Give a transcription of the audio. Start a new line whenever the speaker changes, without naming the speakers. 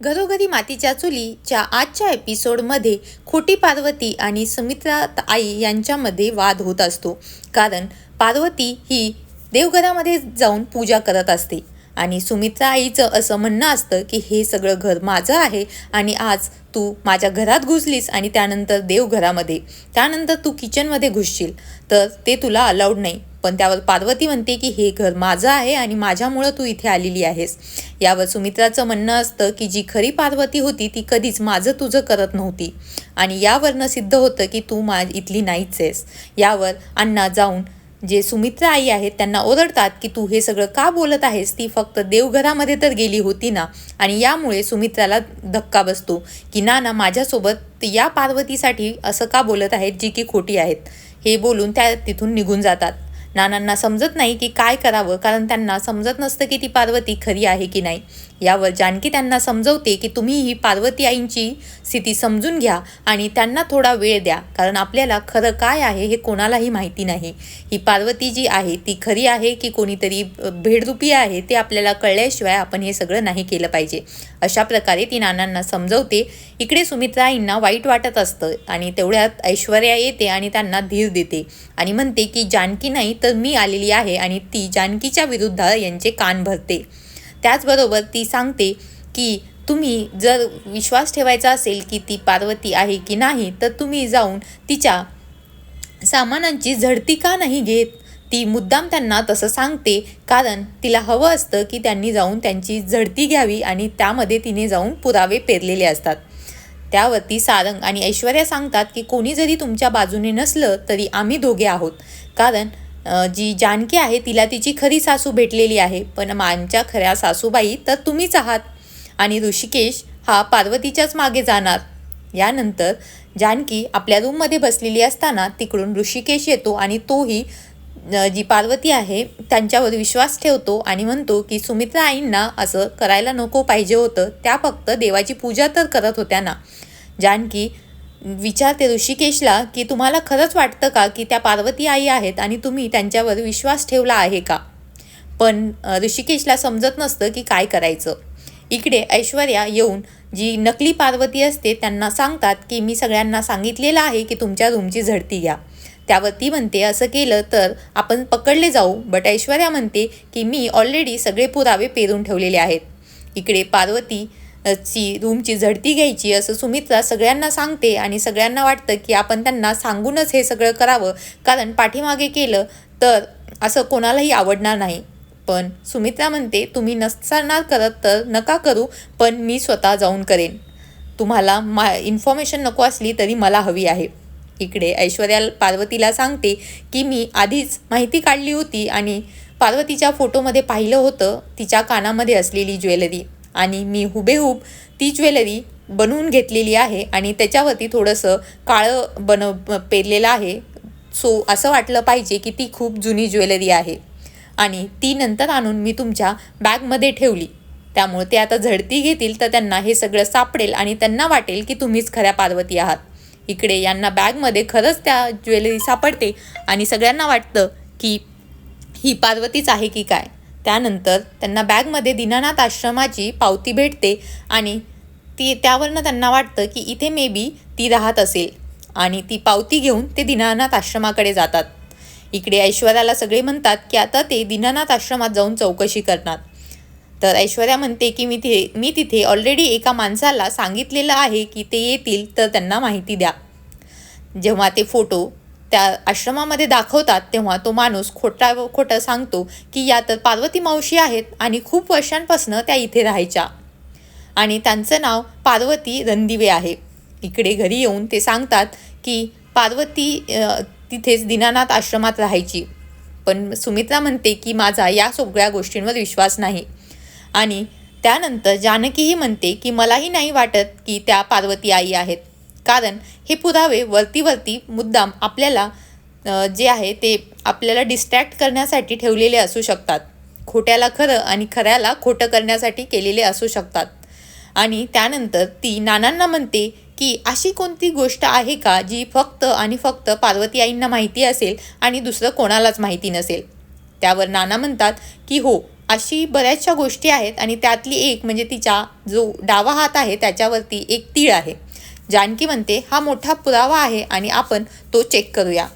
घरोघरी मातीच्या चुलीच्या आजच्या एपिसोडमध्ये खोटी पार्वती आणि सुमित्रा आई यांच्यामध्ये वाद होत असतो. कारण पार्वती ही देवघरामध्ये जाऊन पूजा करत असते. आणि सुमित्रा आईचं असं म्हणणं असतं की हे सगळं घर माझं आहे आणि आज तू माझ्या घरात घुसलीस आणि त्यानंतर देवघरामध्ये त्यानंतर तू किचनमध्ये घुसशील. तर ते तुला अलाउड नाही. पण त्यावर पार्वती म्हणते की हे घर माझं आहे आणि माझ्यामुळं तू इथे आलेली आहेस. यावर सुमित्राचं म्हणणं असतं की जी खरी पार्वती होती ती कधीच माझं तुझं करत नव्हती. आणि यावरनं सिद्ध होतं की तू मा इथली नाहीच आहेस. यावर अण्णा जाऊन जे सुमित्रा आई आहेत त्यांना ओरडतात की तू हे सगळं का बोलत आहेस? ती फक्त देवघरामध्ये तर गेली होती ना. आणि यामुळे सुमित्राला धक्का बसतो की ना ना माझ्यासोबत या पार्वतीसाठी असं का बोलत आहेत? जी की खोटी आहेत. हे बोलून त्या तिथून निघून जातात. नानांना समजत नाही की काय करावं कारण त्यांना समजत नसतं की ती पार्वती खरी आहे की नाही. यावर जानकी त्यांना समजवते की तुम्ही ही पार्वती आईंची स्थिती समजून घ्या आणि त्यांना थोडा वेळ द्या कारण आपल्याला खरं काय आहे हे कोणालाही माहिती नाही. ही पार्वती जी आहे ती खरी आहे की कोणीतरी भेडरूपी आहे ते आपल्याला कळल्याशिवाय आपण हे सगळं नाही केलं पाहिजे. अशा प्रकारे ती नानांना समजवते इकडे सुमित्राईंना वाईट वाटत असतं आणि तेवढ्यात ऐश्वर्या येते आणि त्यांना धीर देते आणि म्हणते की जानकी नाही तर मी आलेली आहे आणि ती जानकीच्या विरुद्ध यांचे कान भरते. त्याचबरोबर ती सांगते की तुम्ही जर विश्वास ठेवायचा असेल की ती पार्वती आहे की नाही तर तुम्ही जाऊन तिच्या सामानांची झडती का नाही घेत? ती मुद्दाम त्यांना तसं सांगते कारण तिला हवं असतं की त्यांनी जाऊन त्यांची झडती घ्यावी आणि त्यामध्ये तिने जाऊन पुरावे पेरलेले असतात. त्यावरती सारंग आणि ऐश्वर्या सांगतात की कोणी जरी तुमच्या बाजूने नसलं तरी आम्ही दोघे आहोत. कारण जी जानकी आहे तिला तिची खरी सासू भेटलेली आहे पण मानच्या खऱ्या सासूबाई तर तुम्हीच आहात. आणि ऋषिकेश हा पार्वतीच्याच मागे जाणार. यानंतर जानकी आपल्या रूममध्ये बसलेली असताना तिकडून ऋषिकेश येतो आणि तोही जी पार्वती आहे त्यांच्यावर विश्वास ठेवतो आणि म्हणतो की सुमित्रा आईंना असं करायला नको पाहिजे होतं. त्या फक्त देवाची पूजा तर करत होत्या ना. जानकी विचारते ऋषिकेशला की तुम्हाला खरंच वाटतं का की त्या पार्वती आई आहेत आणि तुम्ही त्यांच्यावर विश्वास ठेवला आहे का? पण ऋषिकेशला समजत नसतं की काय करायचं. इकडे ऐश्वर्या येऊन जी नकली पार्वती असते त्यांना सांगतात की मी सगळ्यांना सांगितलेलं आहे की तुमच्या रूमची झडती घ्या. त्यावर ती म्हणते असं केलं तर आपण पकडले जाऊ. बट ऐश्वर्या म्हणते की मी ऑलरेडी सगळे पुरावे पेरून ठेवलेले आहेत. इकडे पार्वती ची रूमची झडती घ्यायची असं सुमित्रा सगळ्यांना सांगते आणि सगळ्यांना वाटतं की आपण त्यांना सांगूनच हे सगळं करावं. कारण पाठीमागे केलं तर असं कोणालाही आवडणार नाही. पण सुमित्रा म्हणते तुम्ही नसणार करत तर नका करू पण मी स्वतः जाऊन करेन. तुम्हाला मा इन्फॉर्मेशन नको असली तरी मला हवी आहे. इकडे ऐश्वर्या पार्वतीला सांगते की मी आधीच माहिती काढली होती आणि पार्वतीच्या फोटोमध्ये पाहिलं होतं तिच्या कानामध्ये असलेली ज्वेलरी. आणि मी हुबेहूब ती ज्वेलरी बनवून घेतलेली आहे आणि त्याच्यावरती थोडंसं काळं बनव पेरलेलं आहे. सो असं वाटलं पाहिजे की ती खूप जुनी ज्वेलरी आहे. आणि ती नंतर आणून मी तुमच्या बॅगमध्ये ठेवली. त्यामुळे ते आता झडती घेतील तर त्यांना हे सगळं सापडेल आणि त्यांना वाटेल की तुम्हीच खऱ्या पार्वती आहात. इकडे यांना बॅगमध्ये खरंच त्या ज्वेलरी सापडते आणि सगळ्यांना वाटतं की ही पार्वतीच आहे की काय. त्यानंतर त्यांना बॅगमध्ये दीनानाथ आश्रमाची पावती भेटते आणि ती त्यावरनं त्यांना वाटतं की इथे मे बी ती राहत असेल आणि ती पावती घेऊन ते दीनानाथ आश्रमाकडे जातात. इकडे ऐश्वर्याला सगळे म्हणतात की आता ते दीनानाथ आश्रमात जाऊन चौकशी करणार. तर ऐश्वर्या म्हणते की मी ते मी तिथे ऑलरेडी एका माणसाला सांगितलेलं आहे की ते येतील तर त्यांना माहिती द्या. जेव्हा ते फोटो त्या आश्रमामध्ये दाखवतात तेव्हा तो माणूस खोटा खोटं सांगतो की या तर पार्वती मावशी आहेत आणि खूप वर्षांपासनं त्या इथे राहायच्या. आणि त्यांचं नाव पार्वती रणदिवे आहे. इकडे घरी येऊन ते सांगतात की पार्वती तिथेच दीनानाथ आश्रमात राहायची. पण सुमित्रा म्हणते की माझा या सगळ्या गोष्टींवर विश्वास नाही. आणि त्यानंतर जानकीही म्हणते की मलाही नाही वाटत की त्या पार्वती आई आहेत. कारण हे पुरावे वरती वरती मुद्दाम आपल्याला जे आहे ते आपल्याला डिस्ट्रॅक्ट करण्यासाठी ठेवलेले असू शकतात. खोट्याला खरं आणि खऱ्याला खोटं करण्यासाठी केलेले असू शकतात. आणि त्यानंतर ती नानांना म्हणते की अशी कोणती गोष्ट आहे का जी फक्त आणि फक्त पार्वती आईंना माहिती असेल आणि दुसरं कोणालाच माहिती नसेल? त्यावर नाना म्हणतात की हो अशी बऱ्याचशा गोष्टी आहेत आणि त्यातली एक म्हणजे तिचा जो डावा हात आहे त्याच्यावरती एक तीळ आहे. जानकी म्हणते हा मोठा पुरावा आहे आणि आपण तो चेक करूया.